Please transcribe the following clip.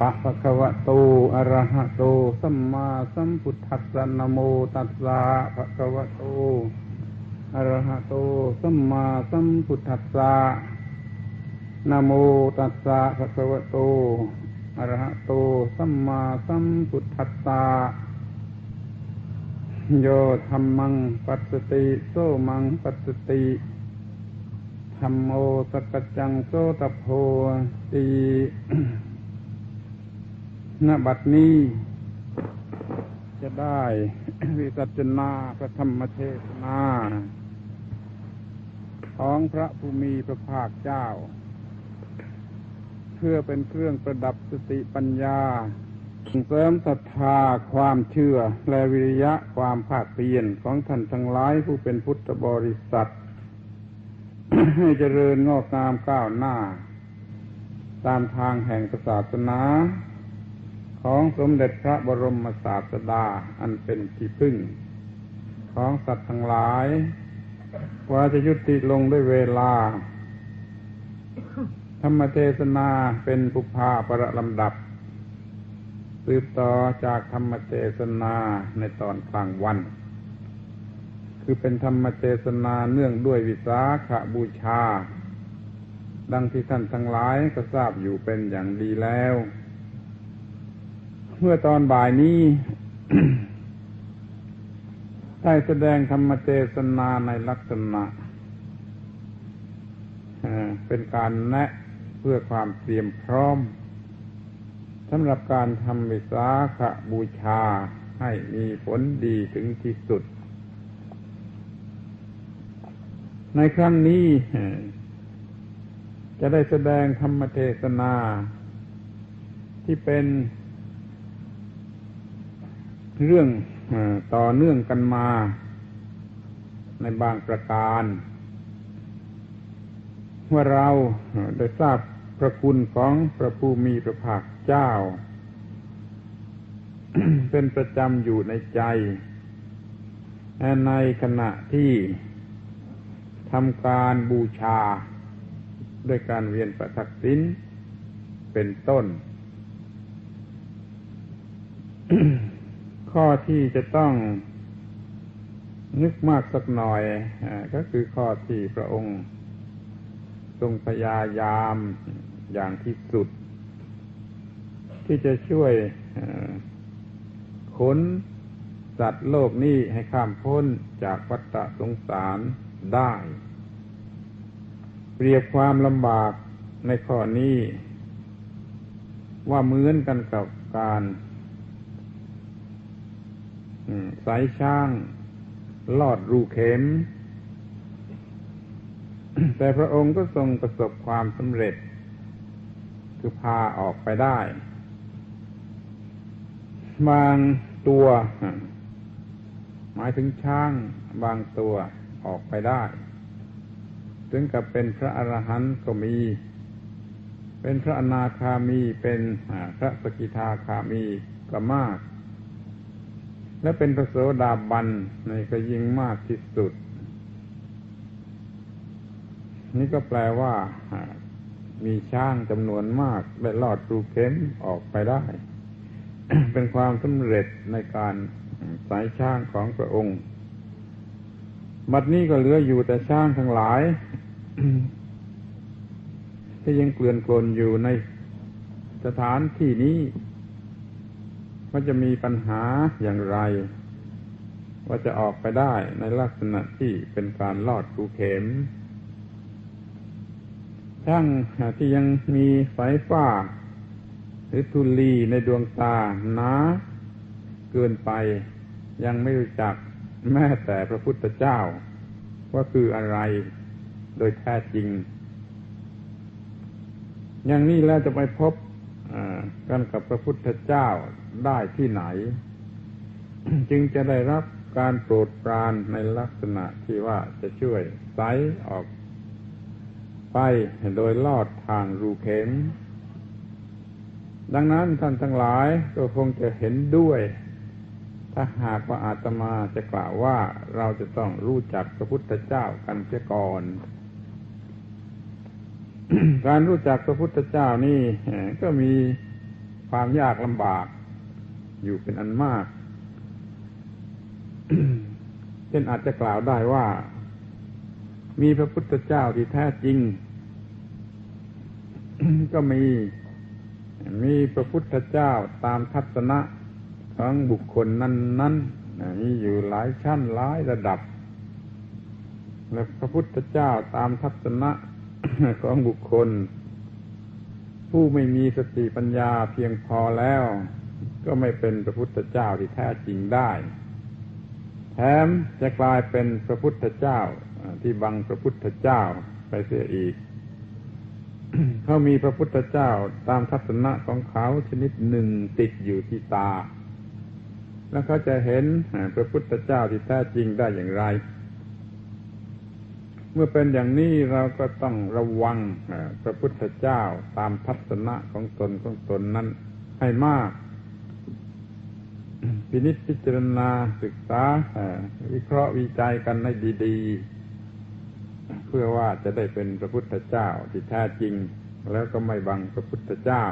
ภะคะวะโต อะระหะโต สัมมาสัมพุทธัสสะนะโมตัสสะภะคะวะโต อะระหะโต สัมมาสัมพุทธัสสะนะโมตัสสะภะคะวะโต อะระหะโต สัมมาสัมพุทธัสสะโยธรรมัง ปัสสติ โสมัง ปัสสติธรรมโมสกจังโสตโพตี ณบัดนี้ จะได้วิสัชนาพระธรรมเทศนาของพระภูมิพระภาคเจ้า เพื่อเป็นเครื่องประดับสติปัญญาส่งเสริมศรัทธาความเชื่อ และวิริยะความภาคเพียรของท่านทั้งหลายผู้เป็นพุทธบริษัท ให้เจริญงอกงามก้าวหน้า ตามทางแห่งศาสนา ของสมเด็จพระบรมศาสดาอันเป็นที่พึ่ง ของสัตว์ทั้งหลาย ว่าจะยุติลงด้วยเวลา ธรรมเทศนาเป็นปุพาประลำดับ สืบต่อจากธรรมเทศนาในตอนกลางวัน คือเป็นธรรมเทศนาเนื่องด้วยวิสาขบูชา ดังที่ท่านทั้งหลายก็ทราบอยู่เป็นอย่างดีแล้ว เมื่อตอนบ่ายนี้ ได้แสดงธรรมเทศนาในลักษณะเป็นการแนะเพื่อความเตรียมพร้อมสำหรับการทำวิสาขบูชาให้มีผลดีถึงที่สุด ในครั้งนี้ จะได้แสดงธรรมเทศนา ที่เป็น เรื่องต่อเนื่องกันมา ในบางประการว่าเราได้ทราบพระคุณของพระผู้มีพระภาคเจ้า เป็นประจำอยู่ในใจในขณะที่ทำการบูชา ด้วยการเวียนประทักษิณเป็นต้น ข้อที่จะต้องนึกมากสักหน่อยก็คือข้อที่พระองค์ทรงพยายามอย่างที่สุด ที่จะช่วยขนสัตว์โลกนี้ให้ข้ามพ้นจากวัฏสงสารได้ เปรียบความลำบากในข้อนี้ ว่าเหมือนกันกับการ สายช่าง ลอดรูเข็ม แต่พระองค์ก็ทรงประสบความสำเร็จ คือพาออกไปได้บางตัว หมายถึงช้างบางตัวออกไปได้ ถึงกับเป็นพระอรหันต์ก็มี เป็นพระอนาคามีเป็นพระสกิทาคามีก็มาก และเป็นพระโสดาบันในก็ยิ่งมากที่สุด นี่ก็แปลว่ามีช้างจำนวนมากได้ลอดรูเข็มออกไปได้ เป็นความสำเร็จในการสายช้างของพระองค์ บัดนี้ก็เหลืออยู่แต่ช้างทั้งหลายที่ยังเกลื่อนกลนอยู่ในสถานที่นี้ ว่าจะมีปัญหาอย่างไร ว่าจะออกไปได้ในลักษณะที่เป็นการลอดรูเข็มช่างที่ยังมีสายฟ้า หรือทุลีในดวงตาหนาเกินไป ยังไม่รู้จักแม้แต่พระพุทธเจ้า ว่าคืออะไรโดยแท้จริง อย่างนี้แล้วจะไปพบกันกับพระพุทธเจ้า ได้ที่ไหน จึงจะได้รับการโปรดปรานในลักษณะที่ว่าจะช่วยไสออกไปโดยลอดทางรูเข็ม ดังนั้นท่านทั้งหลายก็คงจะเห็นด้วย ถ้าหากว่าอาตมาจะกล่าวว่าเราจะต้องรู้จักพระพุทธเจ้ากันเสียก่อน การรู้จักพระพุทธเจ้านี่ก็มีความยากลำบาก อยู่เป็นอันมาก เช่นอาจจะกล่าวได้ว่า มีพระพุทธเจ้าที่แท้จริง ก็มี มีพระพุทธเจ้าตามทัศนะของบุคคลนั้นๆมีอยู่หลายชั้นหลายระดับ และพระพุทธเจ้าตามทัศนะของบุคคล ผู้ไม่มีสติปัญญาเพียงพอแล้ว ก็ไม่เป็นพระพุทธเจ้าที่แท้จริงได้ แถมจะกลายเป็นพระพุทธเจ้าที่บังพระพุทธเจ้าไปเสียอีก เขามีพระพุทธเจ้าตามทัศนะของเขาชนิดหนึ่งติดอยู่ที่ตา แล้วเขาจะเห็นพระพุทธเจ้าที่แท้จริงได้อย่างไร เมื่อเป็นอย่างนี้เราก็ต้องระวังพระพุทธเจ้าตามทัศนะของตนของตนนั้นให้มาก พินิจพิจารณาศึกษาวิเคราะห์วิจัยกันให้ดีๆ เพื่อว่าจะได้เป็นพระพุทธเจ้าที่แท้จริง แล้วก็ไม่บังพระพุทธเจ้า